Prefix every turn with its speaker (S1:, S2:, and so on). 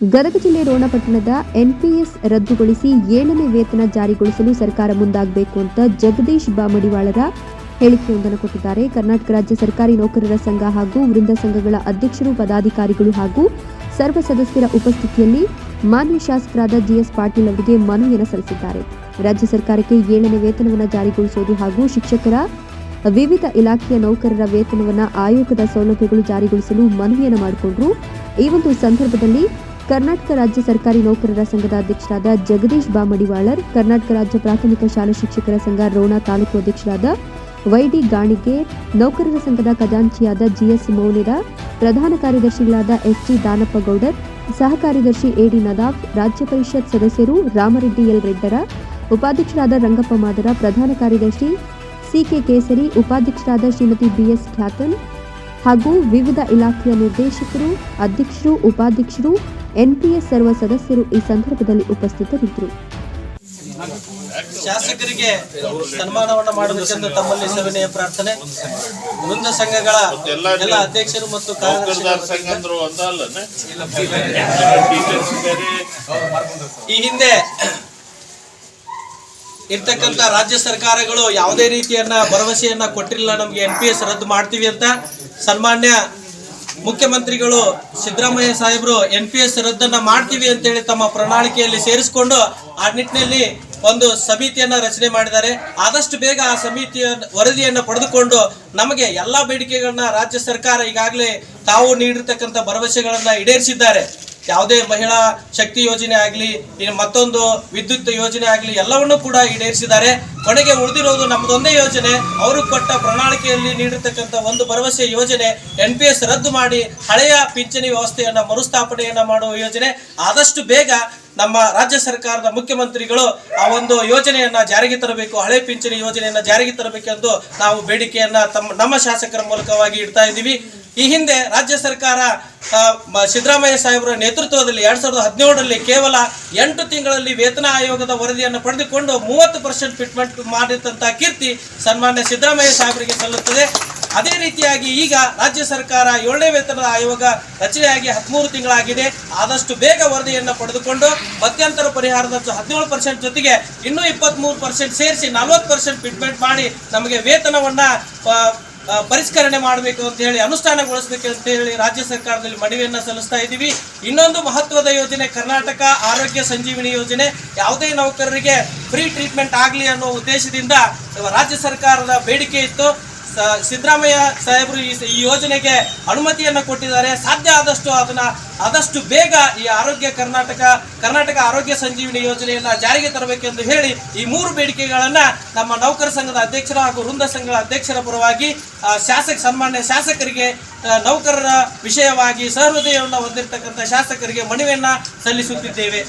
S1: ಗದಗ ಜಿಲ್ಲೆ ರೋಣಪಟ್ಟಣದ ಎನ್ಪಿಎಸ್ ರದ್ದುಗೊಳಿಸಿ ಏಳನೇ ವೇತನ ಜಾರಿಗೊಳಿಸಲು ಸರ್ಕಾರ ಮುಂದಾಗಬೇಕು ಅಂತ ಜಗದೀಶ್ ಬಾಮಡಿವಾಳರ ಹೇಳಿಕೆಯೊಂದನ್ನು ಕೊಟ್ಟಿದ್ದಾರೆ. ಕರ್ನಾಟಕ ರಾಜ್ಯ ಸರ್ಕಾರಿ ನೌಕರರ ಸಂಘ ಹಾಗೂ ವೃಂದ ಸಂಘಗಳ ಅಧ್ಯಕ್ಷರು, ಪದಾಧಿಕಾರಿಗಳು ಹಾಗೂ ಸರ್ವ ಸದಸ್ಯರ ಉಪಸ್ಥಿತಿಯಲ್ಲಿ ಮಾನ್ಯ ಶಾಸಕರಾದ ಜಿಎಸ್ ಪಾಟೀಲ್ ಅವರಿಗೆ ಮನವಿಯನ್ನು ಸಲ್ಲಿಸಿದ್ದಾರೆ. ರಾಜ್ಯ ಸರ್ಕಾರಕ್ಕೆ ಏಳನೇ ವೇತನವನ್ನು ಜಾರಿಗೊಳಿಸುವುದು ಹಾಗೂ ಶಿಕ್ಷಕರ ವಿವಿಧ ಇಲಾಖೆಯ ನೌಕರರ ವೇತನವನ್ನು ಆಯೋಗದ ಸೌಲಭ್ಯಗಳು ಜಾರಿಗೊಳಿಸಲು ಮನವಿಯನ್ನು ಮಾಡಿಕೊಂಡರು. ಈ ಒಂದು ಸಂದರ್ಭದಲ್ಲಿ ಕರ್ನಾಟಕ ರಾಜ್ಯ ಸರ್ಕಾರಿ ನೌಕರರ ಸಂಘದ ಅಧ್ಯಕ್ಷರಾದ ಜಗದೀಶ್ ಬಾಮಡಿವಾಳರ್, ಕರ್ನಾಟಕ ರಾಜ್ಯ ಪ್ರಾಥಮಿಕ ಶಾಲಾ ಶಿಕ್ಷಕರ ಸಂಘ ರೋಣ ತಾಲೂಕು ಅಧ್ಯಕ್ಷರಾದ ವೈಡಿ ಗಾಣಿಗೇರ್ ನೌಕರರ ಸಂಘದ ಖಜಾಂಚಿಯಾದ ಜಿಎಸ್ ಮೌನಿರ ಪ್ರಧಾನ ಕಾರ್ಯದರ್ಶಿಗಳಾದ ಎಸ್ಟಿ ದಾನಪ್ಪಗೌಡರ್ ಸಹ ಕಾರ್ಯದರ್ಶಿ ಎಡಿ ನದಾಫ್, ರಾಜ್ಯ ಪರಿಷತ್ ಸದಸ್ಯರು ರಾಮರೆಡ್ಡಿ ಎಲ್ ರೆಡ್ಡರ, ಉಪಾಧ್ಯಕ್ಷರಾದ ರಂಗಪ್ಪ ಮಾದರ, ಪ್ರಧಾನ ಕಾರ್ಯದರ್ಶಿ ಸಿಕೆ ಕೇಸರಿ, ಉಪಾಧ್ಯಕ್ಷರಾದ ಶ್ರೀಮತಿ ಬಿಎಸ್ ಖ್ಯಾತನ್ ಹಾಗೂ ವಿವಿಧ ಇಲಾಖೆಯ ನಿರ್ದೇಶಕರು, ಅಧ್ಯಕ್ಷರು, ಉಪಾಧ್ಯಕ್ಷರು ಎನ್ಪಿಎಸ್ ಸರ್ವ ಸದಸ್ಯರು ಈ ಸಂದರ್ಭದಲ್ಲಿ ಉಪಸ್ಥಿತರಿದ್ದರು.
S2: ಶಾಸಕರಿಗೆ ಸನ್ಮಾನವನ್ನ ಮಾಡಬೇಕೆಂದು ತಮ್ಮಲ್ಲಿ ಸವಿನಯ ಪ್ರಾರ್ಥನೆ. ವೃಂದ ಸಂಘಗಳ ಎಲ್ಲ ಅಧ್ಯಕ್ಷರು ಮತ್ತು ಈ ಹಿಂದೆ ಇರ್ತಕ್ಕಂಥ ರಾಜ್ಯ ಸರ್ಕಾರಗಳು ಯಾವುದೇ ರೀತಿಯನ್ನ ಭರವಸೆಯನ್ನ ಕೊಟ್ಟಿಲ್ಲ ನಮ್ಗೆ ಎನ್ ಪಿ ಎಸ್ ರದ್ದು ಮಾಡ್ತೀವಿ ಅಂತ ಸನ್ಮಾನ್ಯ ಮುಖ್ಯಮಂತ್ರಿಗಳು ಸಿದ್ದರಾಮಯ್ಯ ಸಾಹೇಬರು ಎನ್ ಪಿ ಎಸ್ ರದ್ದನ್ನ ಮಾಡ್ತೀವಿ ಅಂತೇಳಿ ತಮ್ಮ ಪ್ರಣಾಳಿಕೆಯಲ್ಲಿ ಸೇರಿಸಿಕೊಂಡು ಆ ನಿಟ್ಟಿನಲ್ಲಿ ಒಂದು ಸಮಿತಿಯನ್ನ ರಚನೆ ಮಾಡಿದ್ದಾರೆ. ಆದಷ್ಟು ಬೇಗ ಆ ಸಮಿತಿಯ ವರದಿಯನ್ನು ಪಡೆದುಕೊಂಡು ನಮಗೆ ಎಲ್ಲಾ ಬೇಡಿಕೆಗಳನ್ನ ರಾಜ್ಯ ಸರ್ಕಾರ ಈಗಾಗಲೇ ತಾವು ನೀಡಿರ್ತಕ್ಕಂಥ ಭರವಸೆಗಳನ್ನ ಈಡೇರಿಸಿದ್ದಾರೆ. ಯಾವುದೇ ಮಹಿಳಾ ಶಕ್ತಿ ಯೋಜನೆ ಆಗಲಿ, ಇನ್ನು ಮತ್ತೊಂದು ವಿದ್ಯುತ್ ಯೋಜನೆ ಆಗಲಿ, ಎಲ್ಲವನ್ನೂ ಕೂಡ ಈಡೇರಿಸಿದ್ದಾರೆ. ಕೊನೆಗೆ ಉಳಿದಿರೋದು ನಮ್ಮದೊಂದೇ ಯೋಜನೆ. ಅವರು ಕೊಟ್ಟ ಪ್ರಣಾಳಿಕೆಯಲ್ಲಿ ನೀಡಿರ್ತಕ್ಕಂಥ ಒಂದು ಭರವಸೆ ಯೋಜನೆ ಎನ್ ಪಿ ಎಸ್ ರದ್ದು ಮಾಡಿ ಹಳೆಯ ಪಿಂಚಣಿ ವ್ಯವಸ್ಥೆಯನ್ನು ಮರುಸ್ಥಾಪನೆಯನ್ನು ಮಾಡುವ ಯೋಜನೆ. ಆದಷ್ಟು ಬೇಗ ನಮ್ಮ ರಾಜ್ಯ ಸರ್ಕಾರದ ಮುಖ್ಯಮಂತ್ರಿಗಳು ಆ ಒಂದು ಯೋಜನೆಯನ್ನ ಜಾರಿಗೆ ತರಬೇಕು, ಹಳೆ ಪಿಂಚಣಿ ಯೋಜನೆಯನ್ನ ಜಾರಿಗೆ ತರಬೇಕೆಂದು ನಾವು ಬೇಡಿಕೆಯನ್ನ ತಮ್ಮ, ನಮ್ಮ ಶಾಸಕರ ಮೂಲಕವಾಗಿ ಇಡ್ತಾ ಇದ್ದೀವಿ. ಈ ಹಿಂದೆ ರಾಜ್ಯ ಸರ್ಕಾರ ಸಿದ್ದರಾಮಯ್ಯ ಸಾಹೇಬರ ನೇತೃತ್ವದಲ್ಲಿ ಎರಡ್ ಸಾವಿರದ ಹದಿನೇಳರಲ್ಲಿ ಕೇವಲ ಎಂಟು ತಿಂಗಳಲ್ಲಿ ವೇತನ ಆಯೋಗದ ವರದಿಯನ್ನು ಪಡೆದುಕೊಂಡು ಮೂವತ್ತು ಪರ್ಸೆಂಟ್ ಫಿಟ್ಮೆಂಟ್ ಮಾಡಿದಂಥ ಕೀರ್ತಿ ಸನ್ಮಾನ್ಯ ಸಿದ್ದರಾಮಯ್ಯ ಸಾಹೇಬರಿಗೆ ಸಲ್ಲುತ್ತದೆ. ಅದೇ ರೀತಿಯಾಗಿ ಈಗ ರಾಜ್ಯ ಸರ್ಕಾರ ಏಳನೇ ವೇತನದ ಆಯೋಗ ರಚನೆಯಾಗಿ ಹದಿಮೂರು ತಿಂಗಳಾಗಿದೆ. ಆದಷ್ಟು ಬೇಗ ವರದಿಯನ್ನು ಪಡೆದುಕೊಂಡು ಮಧ್ಯಂತರ ಪರಿಹಾರದ ಹದಿನೇಳು ಪರ್ಸೆಂಟ್ ಜೊತೆಗೆ ಇನ್ನೂ ಇಪ್ಪತ್ತ್ಮೂರು ಪರ್ಸೆಂಟ್ ಸೇರಿಸಿ ನಲವತ್ತು ಪರ್ಸೆಂಟ್ ಫಿಟ್ಮೆಂಟ್ ಮಾಡಿ ನಮಗೆ ವೇತನವನ್ನ ಪರಿಷ್ಕರಣೆ ಮಾಡಬೇಕು ಅಂತ ಹೇಳಿ ಅನುಷ್ಠಾನಗೊಳಿಸಬೇಕು ಅಂತ ಹೇಳಿ ರಾಜ್ಯ ಸರ್ಕಾರದಲ್ಲಿ ಮನವಿಯನ್ನ ಸಲ್ಲಿಸ್ತಾ ಇದ್ದೀವಿ. ಇನ್ನೊಂದು ಮಹತ್ವದ ಯೋಜನೆ ಕರ್ನಾಟಕ ಆರೋಗ್ಯ ಸಂಜೀವಿನಿ ಯೋಜನೆ. ಯಾವುದೇ ನೌಕರರಿಗೆ ಫ್ರೀ ಟ್ರೀಟ್ಮೆಂಟ್ ಆಗಲಿ ಅನ್ನೋ ಉದ್ದೇಶದಿಂದ ರಾಜ್ಯ ಸರ್ಕಾರದ ಬೇಡಿಕೆ ಇತ್ತು. ಸಿದ್ದರಾಮಯ್ಯ ಸಾಹೇಬರು ಈ ಯೋಜನೆಗೆ ಅನುಮತಿಯನ್ನು ಕೊಟ್ಟಿದ್ದಾರೆ. ಸಾಧ್ಯ ಆದಷ್ಟು ಅದನ್ನ ಆದಷ್ಟು ಬೇಗ ಈ ಆರೋಗ್ಯ ಕರ್ನಾಟಕ ಕರ್ನಾಟಕ ಆರೋಗ್ಯ ಸಂಜೀವಿನಿ ಯೋಜನೆಯನ್ನು ಜಾರಿಗೆ ತರಬೇಕೆಂದು ಹೇಳಿ ಈ ಮೂರು ಬೇಡಿಕೆಗಳನ್ನು ನಮ್ಮ ನೌಕರ ಸಂಘದ ಅಧ್ಯಕ್ಷರ ಹಾಗೂ ವೃಂದ ಸಂಘದ ಅಧ್ಯಕ್ಷರ ಪರವಾಗಿ ಶಾಸಕ, ಸನ್ಮಾನ್ಯ ಶಾಸಕರಿಗೆ ನೌಕರರ ವಿಷಯವಾಗಿ ಸಹೃದಯವನ್ನು ಹೊಂದಿರತಕ್ಕಂಥ ಶಾಸಕರಿಗೆ ಮನವಿಯನ್ನು ಸಲ್ಲಿಸುತ್ತಿದ್ದೇವೆ.